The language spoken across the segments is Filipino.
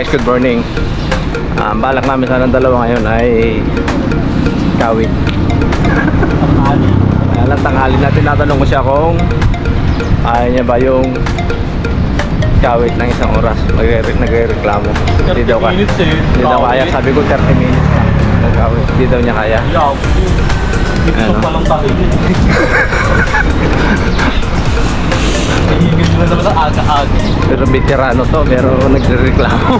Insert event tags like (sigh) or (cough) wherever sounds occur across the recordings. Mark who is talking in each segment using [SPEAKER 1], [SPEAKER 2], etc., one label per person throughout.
[SPEAKER 1] guys, good morning. Ang balak namin sana ng dalawa ngayon ay kawit. Lang tanghali natin natanong ko siya kung ayaw niya ba yung kawit ng isang oras. Nagre- Nagre-reklamo. Hindi daw kaya.
[SPEAKER 2] minutes eh.
[SPEAKER 1] Hindi daw kaya. Sabi ko 30 minutes na. Nagkawit. Hindi daw niya kaya. Ano? (laughs)
[SPEAKER 2] mo na naman sa aga-aga.
[SPEAKER 1] Pero veterano to, pero nagre-reklamo. (laughs)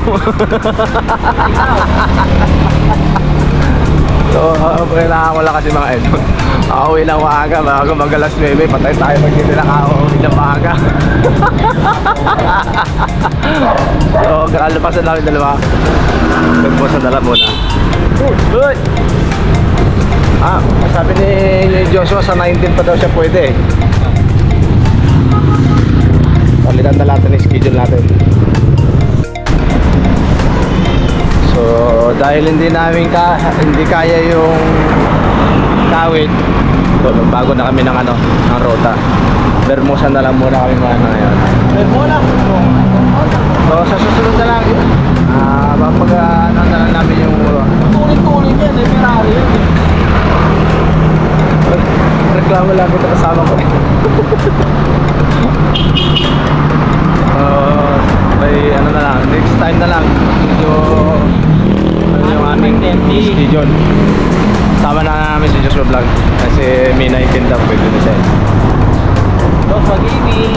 [SPEAKER 1] so, uh, kailangan ko lang kasi mga idol. Ako ng maaga, bago mag alas 9, patay tayo pag hindi nakauwi ng maaga. (laughs) so, kalapasan namin dalawa. Nagpusan na lang muna. Uy! Ah, sabi ni ni Joshua sa 19 pa daw siya pwede eh. Na natin yung schedule natin. So, dahil hindi namin ka, hindi kaya yung kawit, so, bago na kami ng ano, ng rota. Bermusa na lang muna kami mga ngayon.
[SPEAKER 2] Muna.
[SPEAKER 1] So, sa susunod na lang, ah, mapag, ano na lang namin yung
[SPEAKER 2] Tuloy-tuloy yan. Eh, Ferrari eh.
[SPEAKER 1] reklamo lang ito kasama ko. (laughs) may ano na lang, next time na lang. So, ano yung aming schedule. Tama na namin si Joshua Vlog. Kasi may naiintindihan pwede na siya.
[SPEAKER 2] Don't forgiving.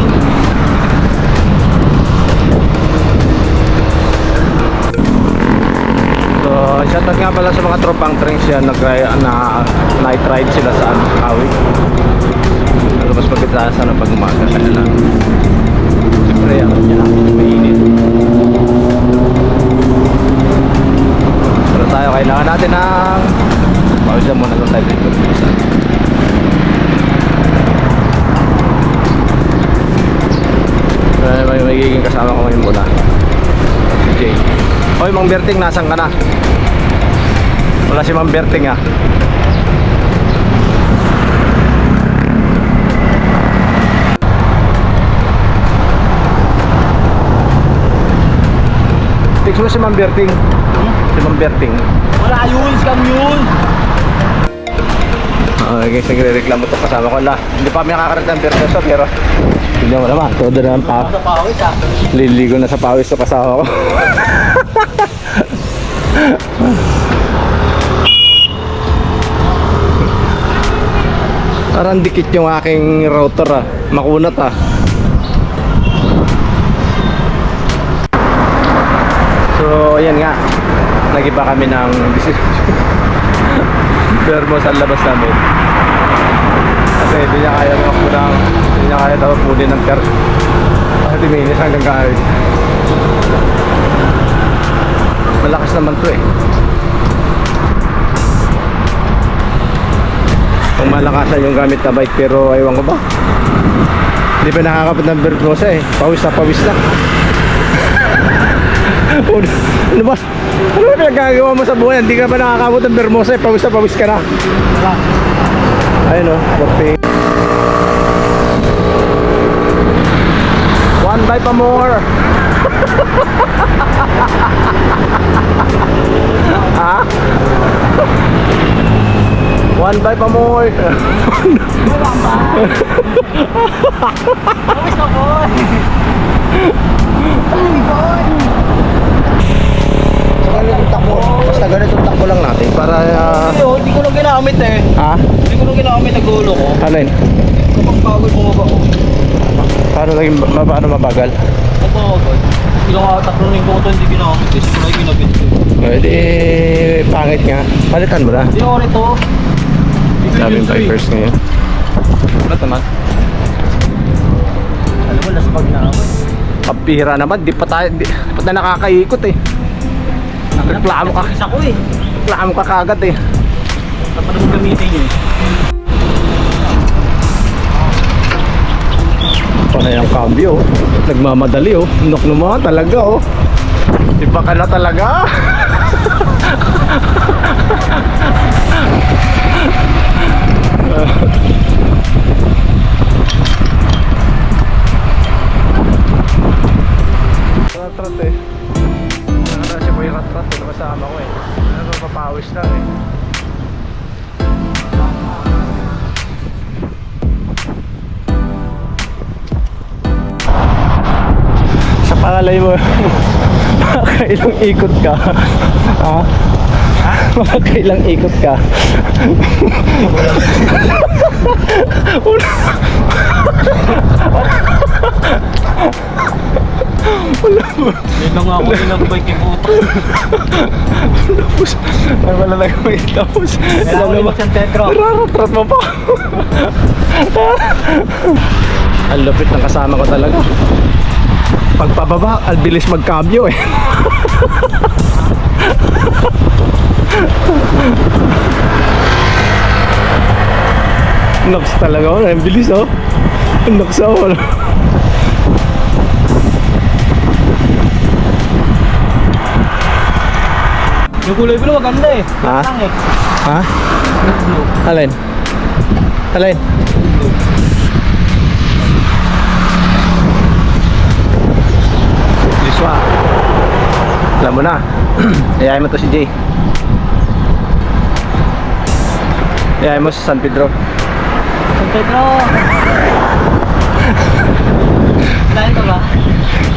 [SPEAKER 1] So, shoutout nga pala sa mga tropang drinks yan. Nag na night ride sila sa ano, Awit. Pero mas maganda sana pag umaga na lang. Siyempre, ako niya mainit. Pero tayo, kailangan natin ng pausa muna sa tayo dito. So, may magiging kasama ko ngayon muna. Jay. Hoy, Mang Berting, nasan ka na? Wala si Mang Berting ah. Fix mo si Mang Berting. Si Mang Berting.
[SPEAKER 2] Wala yun. Scam yun.
[SPEAKER 1] Okay, guys, nagre-reklamo to kasama ko la. Hindi pa kami nakakarating ng Berteso, pero hindi mo naman. Todo na ang pa.
[SPEAKER 2] Pawis ah.
[SPEAKER 1] Liligo na sa pawis to kasama ko. (laughs) Parang dikit yung aking router ah. Makunat ah. So, ayan nga. Nagiba kami ng (laughs) Vermo sa labas namin. Kasi hindi niya kaya tumakbo ng hindi niya kaya tawagpulin ng ter 30 minutes hanggang kahit. Malakas naman to eh. Kung malakasan yung gamit na bike pero aywan ko ba? Hindi pa nakakapit ng Bergosa eh. Pawis na pawis na. Ano ba? Ano ba pinagkagawa mo sa buhay? Hindi ka pa nakakabot ng Bermosa eh. Pawis na pawis ka na.
[SPEAKER 2] Wala.
[SPEAKER 1] Ayun o, oh, One buy pa more. (laughs) ha? One buy pa more. (laughs)
[SPEAKER 2] Pawis ka boy. (laughs)
[SPEAKER 1] So, ganitong takbo. Basta ganitong takbo lang natin para... ah,
[SPEAKER 2] Hindi ginamit eh.
[SPEAKER 1] ha?
[SPEAKER 2] Hindi ko lang ginamit ang gulo ko.
[SPEAKER 1] Ano yun?
[SPEAKER 2] Kapag pagod bumaba ko.
[SPEAKER 1] Paano naging ma- paano mabagal?
[SPEAKER 2] Kapag Ilang uh, tatlong linggo ko ito hindi ginamit eh. Siguro ay ginabit ko.
[SPEAKER 1] Pwede, pangit nga. Palitan mo na.
[SPEAKER 2] Hindi ako rito.
[SPEAKER 1] Daming bikers ngayon.
[SPEAKER 2] Wala naman. Alam mo, last pag na ako.
[SPEAKER 1] Kapira naman, di pa tayo, di, di pa tayo nakakaikot eh. Reklamo ka.
[SPEAKER 2] Isa ko eh.
[SPEAKER 1] Reklamo ka kagad eh.
[SPEAKER 2] Dapat mo gamitin yun.
[SPEAKER 1] Panay ang cambio. oh. Nagmamadali oh. Nok naman talaga oh. Iba ka na talaga. (laughs) Makakailang ikot ka. (laughs) Ha? Makakailang ikot ka.
[SPEAKER 2] Hindi na nga ako pinagbike yung puto.
[SPEAKER 1] Tapos, ay wala na kami. Tapos,
[SPEAKER 2] Kailangan ko. San Pedro.
[SPEAKER 1] Nararatrat mo pa. Ang lupit ng kasama ko talaga. Pagpababa, ang bilis magkabyo eh. Nox talaga oh, ang bilis oh. Nox oh.
[SPEAKER 2] Yung kulay blue, maganda eh.
[SPEAKER 1] Ha?
[SPEAKER 2] Lang eh.
[SPEAKER 1] Ha?
[SPEAKER 2] Blue.
[SPEAKER 1] Alin? Alin? Liswa. Alam mo na. Iyayin mo to si Jay. Iyayin mo sa San Pedro.
[SPEAKER 2] San Pedro. Dahil ka ba?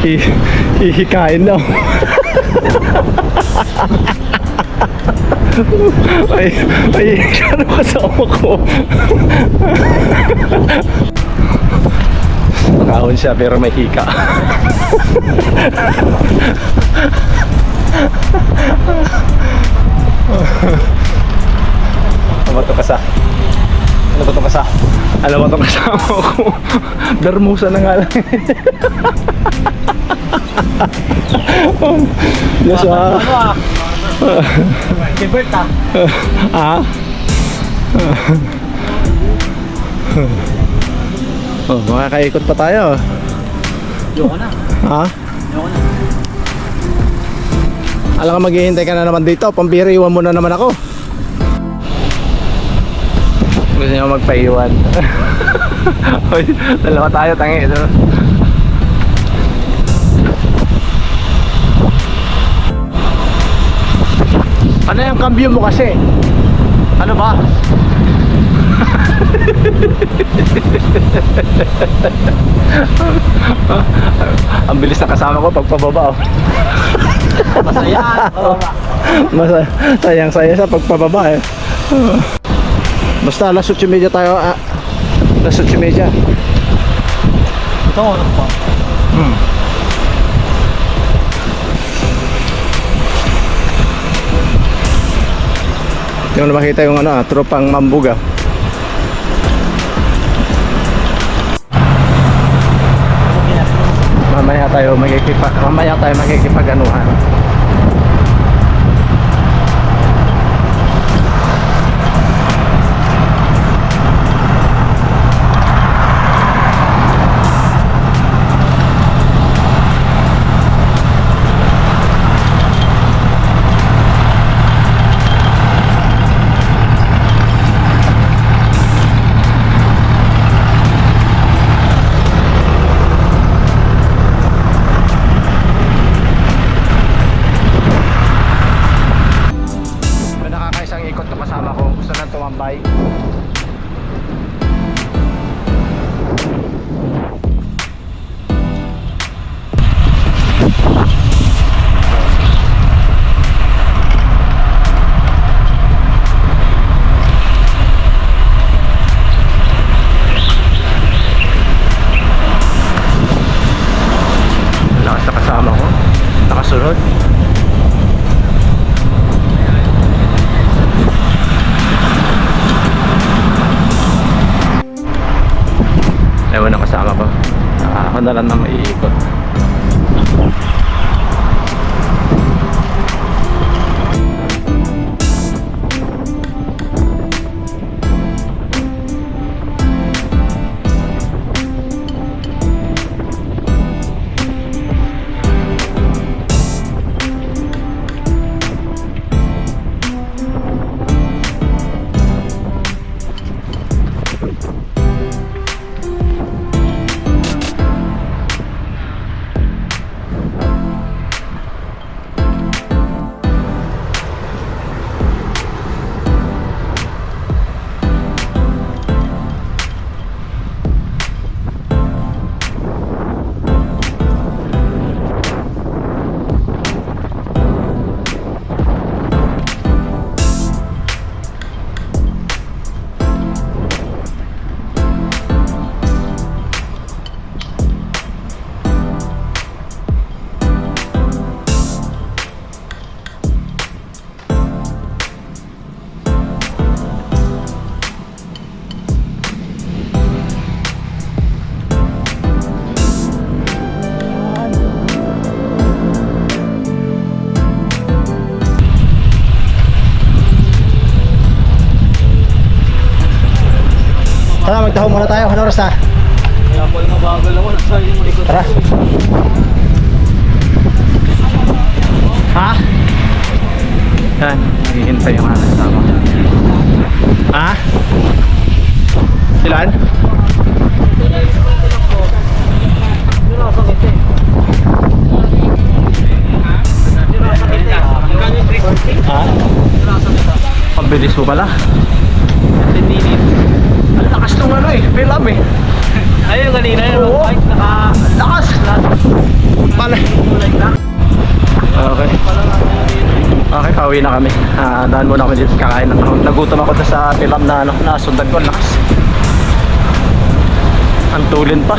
[SPEAKER 1] Hi- Hihikain daw. ay, ay, ano kasama ko? Nakahon siya pero may hika. Ano ba ito kasa? Ano ba ito kasa? Alam mo itong kasama ko. Darmusa na nga lang. yes, ah.
[SPEAKER 2] Ano ah? Gilbert ah.
[SPEAKER 1] Ah? oh, makakaikot pa tayo.
[SPEAKER 2] Ayoko na.
[SPEAKER 1] Ha?
[SPEAKER 2] Ayoko na.
[SPEAKER 1] Alam ka maghihintay ka na naman dito. Pambira, iwan mo na naman ako. Gusto niyo magpaiwan. (laughs) Dalawa tayo, tangi. Ano yung cambio mo kasi? Ano ba? (laughs) Ang bilis na kasama ko pagpababa. Oh. (laughs)
[SPEAKER 2] Masaya. Oo.
[SPEAKER 1] Mas sayang saya sa pagpababa eh. Basta alas 8.30 tayo. Ah, alas 8.30.
[SPEAKER 2] Ito oras pa.
[SPEAKER 1] Hmm. Hindi mo na makita yung ano, ah, tropang mambuga. Mamaya tayo magkikipag mamaya tayo magkikipag-anuhan. May Nakasunod. Ewan na kasama ko. Ah, ako na lang na
[SPEAKER 3] muna tayo. Ano oras na?
[SPEAKER 2] Kaya po yung mabagal ako. Nasa yung likod.
[SPEAKER 3] Tara. Ha?
[SPEAKER 1] Yan, hihintay yung anak sama.
[SPEAKER 3] Ha?
[SPEAKER 1] Silan?
[SPEAKER 3] Ha?
[SPEAKER 1] Pabilis mo pala. Ang lakas nung ano eh, eh.
[SPEAKER 2] Ayun kanina yun.
[SPEAKER 1] Oo.
[SPEAKER 2] Bike naka...
[SPEAKER 1] Lakas! Pala. Okay. Okay, pauwi na kami. Ah, daan muna kami dito kakain. Ako, nagutom ako doon sa film na ano, nasundan ko. Ang Lakas. Ang tulin pa.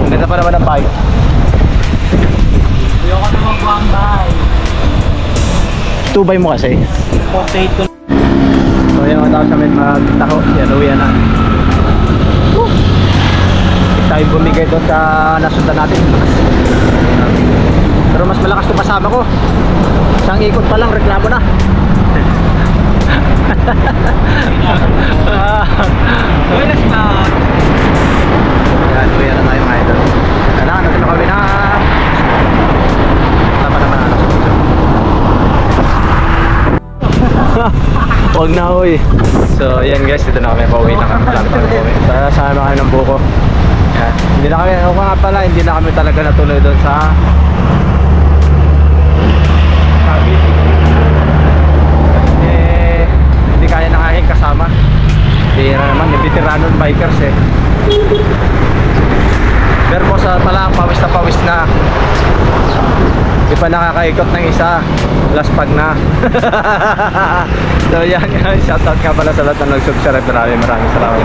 [SPEAKER 1] Ang ganda pa naman ng bike.
[SPEAKER 2] Ayoko na mag-bambay.
[SPEAKER 1] Tubay mo kasi.
[SPEAKER 2] Potato.
[SPEAKER 1] So yun, matapos kami magtaho. Yan, uwi na. Woo! Tayo bumigay doon sa nasundan natin. Pero mas malakas itong kasama ko. Isang ikot pa lang, reklamo na.
[SPEAKER 2] Buenas na.
[SPEAKER 1] Yan, uwi na tayo mga idol. Kailangan natin kami na Huwag na uwi. So yan guys, dito na kami pauwi na kami. Plano kami pauwi. Sa sama kami ng buko. Yan. Hindi na kami, ako nga pala, hindi na kami talaga natuloy doon sa sabi. Eh, hindi kaya ng aking kasama. Bira naman, yung veteranon bikers eh. Pero po sa pala, pawis na pawis na. Di pa nakakaikot ng isa. Last pag na. (laughs) so yan, shoutout nga pala sa lahat na nag-subscribe. Maraming maraming salamat.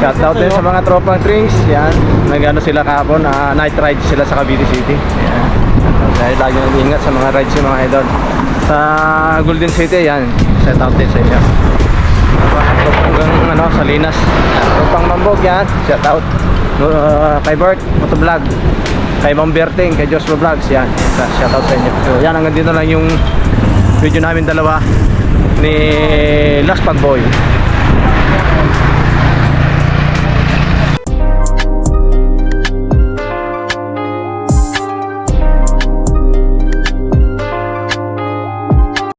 [SPEAKER 1] Shoutout din sa mga tropang drinks. Yan, nag-ano sila kahapon. ah, night ride sila sa Cavite City. Yan. Dahil lagi nag-iingat sa mga rides yung mga idol. Sa Golden City, yan. Shoutout din sa inyo. Hanggang ano, Salinas. Tropang Mambog yan. Shoutout. Uh, kay Bert, Motovlog. Kay Ma'am Berting, kay Joshua Vlogs. Yan. Shoutout sa inyo. So, yan, hanggang dito lang yung video namin dalawa ni Last Pagboy.